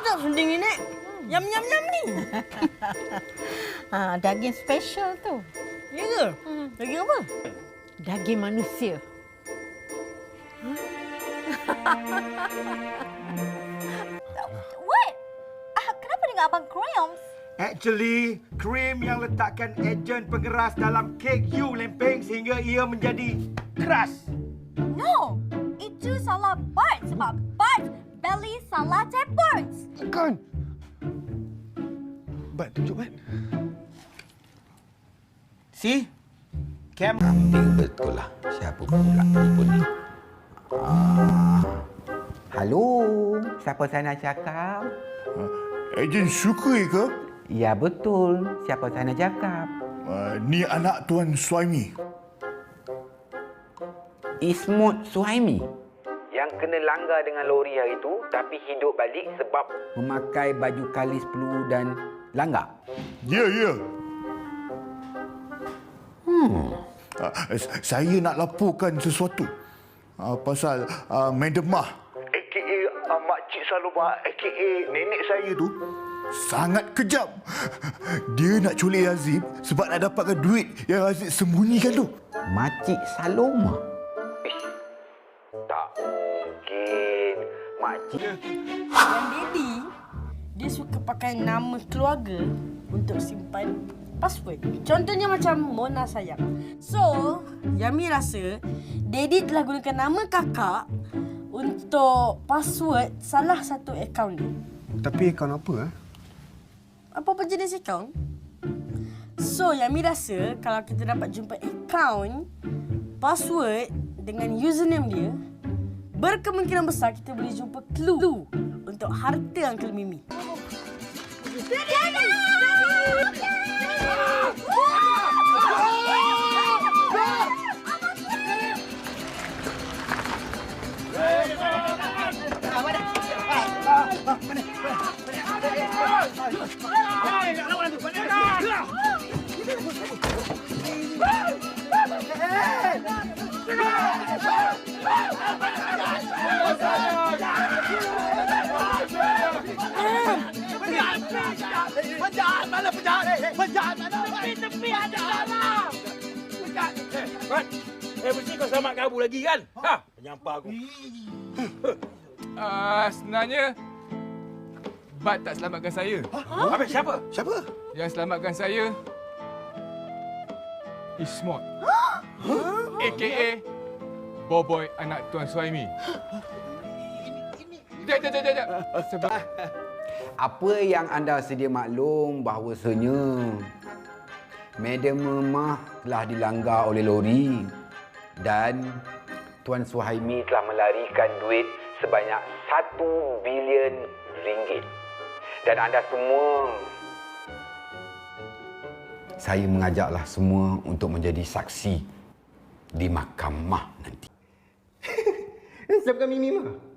Sedap sunding ni, Nek. Yam, yam, yam ni. Ha, daging special tu. Ya ke? Daging apa? Daging manusia. What? Ah, kenapa dengan Abang Cramps? Actually, krim yang letakkan ejen pengeras dalam kek you lempeng sehingga ia menjadi keras. No! Itu salah belly salah tapeworms. Kan? Bat, tunjuk Bat. See? Cam Kambing betul lah. Siapa pula tipu ni? Ah. Halo, siapa saya nak cakap? Ejen Syukri ke? Ya betul, siapa saya nak cakap? Uh, ni anak Tuan Suami. Ismut Suhaimi. Yang kena langgar dengan lori hari itu tapi hidup balik sebab memakai baju kalis peluru dan langgar. Ya, ya. Hmm. Uh, saya nak laporkan sesuatu. Uh, pasal uh, Madam Mah. A.K.A. Uh, Makcik Saloma, A.K.A. nenek saya tu sangat kejam. Dia nak culik Azib sebab nak dapatkan duit yang Azib sembunyikan tu. Makcik Saloma. Mungkin. Makcik Yang Daddy, dia suka pakai nama keluarga untuk simpan password. Contohnya macam Mona Sayang. So, Yami rasa Daddy telah gunakan nama kakak untuk password salah satu akaun dia. Tapi akaun apa eh? Apa-apa jenis akaun. So, Yami rasa kalau kita dapat jumpa akaun, password dengan username dia, berkemungkinan besar kita boleh jumpa clue untuk harta Uncle Mimi. Eh, mesti kau selamatkan Abu lagi kan? Ha? Penyampah aku. Uh, sebenarnya Bat tak selamatkan saya. Habis siapa? Siapa? Yang selamatkan saya Ismot. AKA Boboy anak Tuan Suhaimi. Sekejap, sekejap, sekejap, sekejap. Sebab Apa yang anda sedia maklum bahawasanya Madam Memah telah dilanggar oleh lori dan Tuan Suhaimi telah melarikan duit sebanyak 1 bilion ringgit. Dan anda semua saya mengajaklah semua untuk menjadi saksi di mahkamah nanti. Siapkan Mimi mah.